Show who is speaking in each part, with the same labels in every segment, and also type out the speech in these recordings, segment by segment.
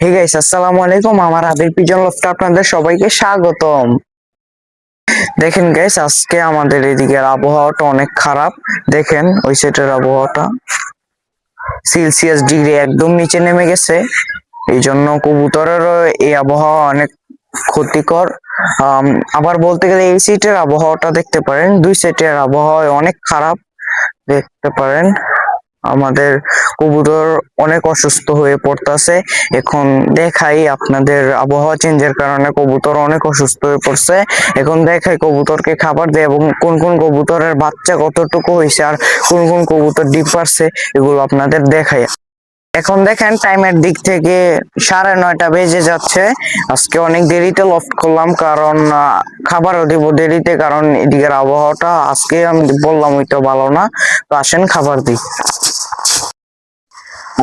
Speaker 1: Hey guys আসসালামু আলাইকুম। আমার আবির পিজন লফটে আপনাদের সবাইকে স্বাগতম। দেখেন গাইস আজকে আমাদের এদিকের আবহাওয়াটা অনেক খারাপ। দেখেন, ওই সেটের আবহাওয়াটা। সেলসিয়াস ডিগ্রি একদম নিচে নেমে গেছে। এই জন্য কবুতরেরও এই আবহাওয়া অনেক ক্ষতিকর। আবার বলতে গেলে এই সেটের আবহাওয়াটা দেখতে পারেন। দুই সেটের আবহাওয়া অনেক খারাপ। দেখতে পারেন। আমাদের কবুতর অনেক অসুস্থ হয়ে পড়তেছে। এখন দেখাই আপনাদের আবহাওয়া চেঞ্জের কারণে কবুতর অনেক অসুস্থ হয়ে পড়ছে। এখন দেখাই কবুতরকে খাবার দেয় এবং কোন কোন কবুতরের বাচ্চা কতটুকু হয়েছে আর কোন কোন কবুতর ডিপ পারছে, এগুলো আপনাদের দেখাই। এখন দেখেন টাইমের দিক থেকে সাড়ে নয়টা বেজে যাচ্ছে। আজকে অনেক দেরিতে লফট করলাম কারণ খাবারও দিব দেরিতে কারণ এদিকের আবহাওয়াটা আজকে আমি বললাম ওইটা ভালো না। তো আসেন খাবার দিই।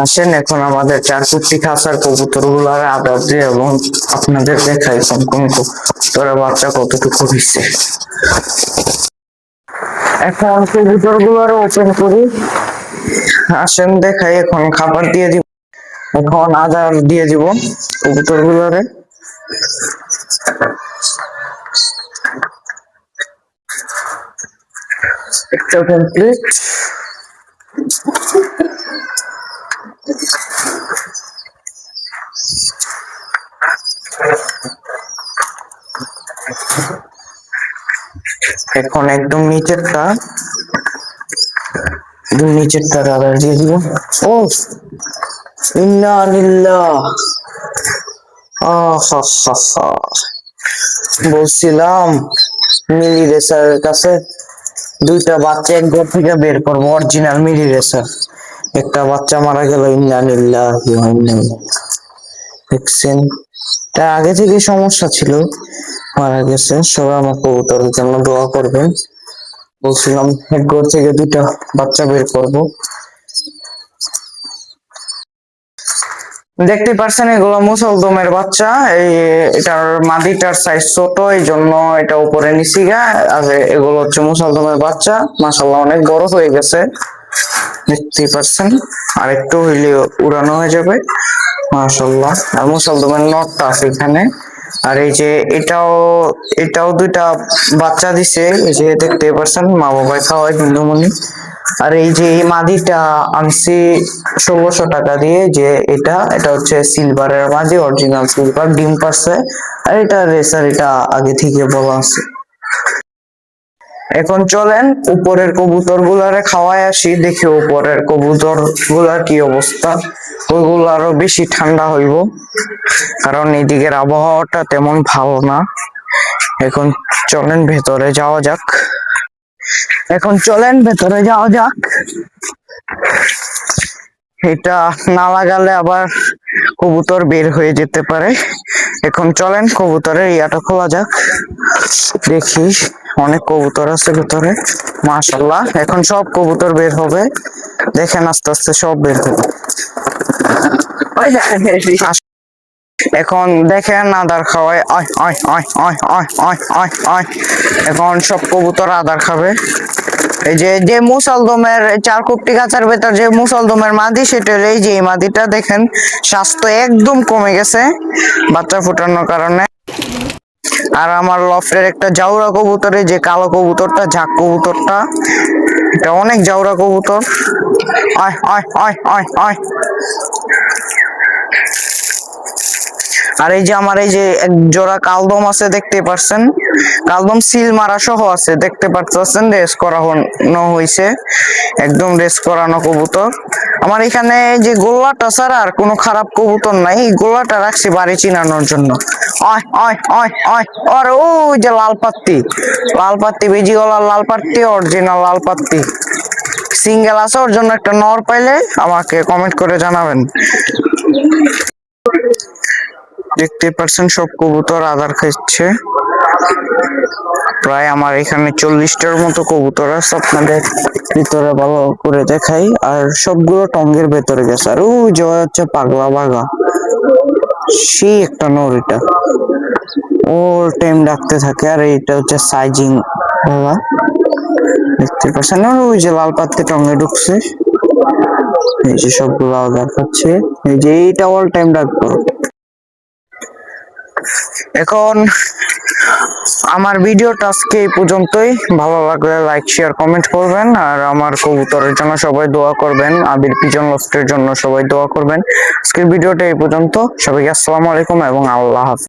Speaker 1: আসেন, এখন আমাদের চার কুটি খাসার কবুতরগুলার আদর দিয়ে এবং আপনাদের দেখাই কোন কবুতরের বাচ্চা কতটুকু হয়েছে। এখন কবুতরগুলার ওপেন করি। আসেন, দেখাই, এখন খাবার দিয়ে দিব। এখন আদার দিয়ে দিব কবুতর গুলারে একটা কমপ্লিট এখন একদম নিচেরটা। একদম নিচেরটা আদার দিয়ে দিব। ও ইন্না লিল্লাহ। বলছিলাম মিলি রেসারের কাছে দুইটা বাচ্চা, এক ঘর থেকে বের করব, অরিজিনাল মিলি রেসার। একটা বাচ্চা মারা গেল ইন্না লিল্লাহি ওয়া ইন্না দেখছেন? তার আগে থেকে সমস্যা ছিল। মারা গেছে। সবাই আমার কবুতরের জন্য দোয়া করবেন। বলছিলাম এক ঘর থেকে দুইটা বাচ্চা বের করব। দেখতে পারছেন এগুলো মুসলদমের বাচ্চা। এই এটার মাদিটার সাইজ ছোট এই জন্য এটা উপরে নিচি গা আর এগুলো হচ্ছে মুসলদমের বাচ্চা। মাসাল্লাহ অনেক বড় হয়ে গেছে। দেখতেই পাচ্ছেন আর একটু হইলে উড়ানো হয়ে যাবে। মাশাল্লাহ আর মুসলদমের নটটা আছে এখানে। আর এই যে এটাও এটাও দুইটা বাচ্চা দিছে। এই যে দেখতে পারছেন, মা বাবাই খাওয়ায় বিন্দুমণি আর এই যে এই মাদিটা আনছি ষোলোশো টাকা দিয়ে, যে এটা এটা হচ্ছে সিলভারের মাদি অরিজিনাল সিলভার ডিম পারছে। আর এটা রেসার, এটা আগে থেকে বলা আছে। এখন চলেন উপরের কবুতর গুলারে খাওয়ায় আসি, দেখি উপরের কবুতরগুলার কি অবস্থা। ওইগুলো আরও বেশি ঠান্ডা হইব, কারণ এদিকের আবহাওয়াটা তেমন ভালো না। এখন চলেন ভেতরে যাওয়া যাক। এখন চলেন ভেতরে যাওয়া যাক। এটা না লাগালে আবার কবুতর বের হয়ে যেতে পারে। এখন চলেন কবুতরের ইয়াটা খোলা যাক, দেখি। অনেক কবুতর আছে ভেতরে মাশাল্লাহ এখন সব কবুতর বের হবে। দেখেন আস্তে আস্তে সব বের হবে। এখন দেখেন আদার খাওয়ায় এখন সব কবুতর আদার খাবে। এই যে যে মুসলদমের চার কুপটি গাছের ভেতর যে মুসলদমের মাদি সেটার এই যে মাদিটা, দেখেন, স্বাস্থ্য একদম কমে গেছে বাচ্চা ফোটানোর কারণে। আর আমার লফটের একটা জাউরা কবুতরে, যে কালো কবুতরটা, ঝাঁক কবুতরটা, এটা অনেক জাউরা কবুতর। আর এই যে আমার এই যে এক জোড়া কালদম আছে, দেখতে পাচ্ছেন কালদম সিল মারা সহ আছে, দেখতে পাচ্ছেন রেস করানো হয়েছে একদম রেস করানো কবুতর। আমার এখানে যে গোল্লাটা ছাড়া আর কোনো খারাপ কবুতর নাই, এই গোল্লাটা রাখছি বাড়ি চিনানোর জন্য। যে লাল পাত্তি লাল পাত্তি অরিজিনাল লাল পাত্তি সিঙ্গেল জন্য একটা নর পাইলে আমাকে কমেন্ট করে জানাবেন। দেখতে পারছেন সব কবুতর আদার খাচ্ছে প্রায় আমার এখানে চল্লিশটার মতো কবুতর আছে, আপনাদের ভিতরে ভালো করে দেখাই। আর সবগুলো টঙ্গের ভেতরে গেছে। আর ওই যে হচ্ছে পাগলা বাগা সেই একটা নর এটা। ওর টাইম ডাকতে থাকে। আর এইটা হচ্ছে সাইজিং বাবা দেখতে পাচ্ছেন? আর ওই যে লাল পাত্রে টঙ্গে ঢুকছে। এই যে সবগুলো দেখাচ্ছে। এই যে এইটা অল টাইম ডাকবো। এখন আমার ভিডিওটা আজকে এই পর্যন্তই। ভালো লাগলে লাইক শেয়ার কমেন্ট করবেন। আর আমার কবুতরের জন্য সবাই দোয়া করবেন। আবির পিজন লস্টের জন্য সবাই দোয়া করবেন। আজকের ভিডিওটা এই পর্যন্ত। সবাইকে আসসালামু আলাইকুম এবং আল্লাহ হাফিজ।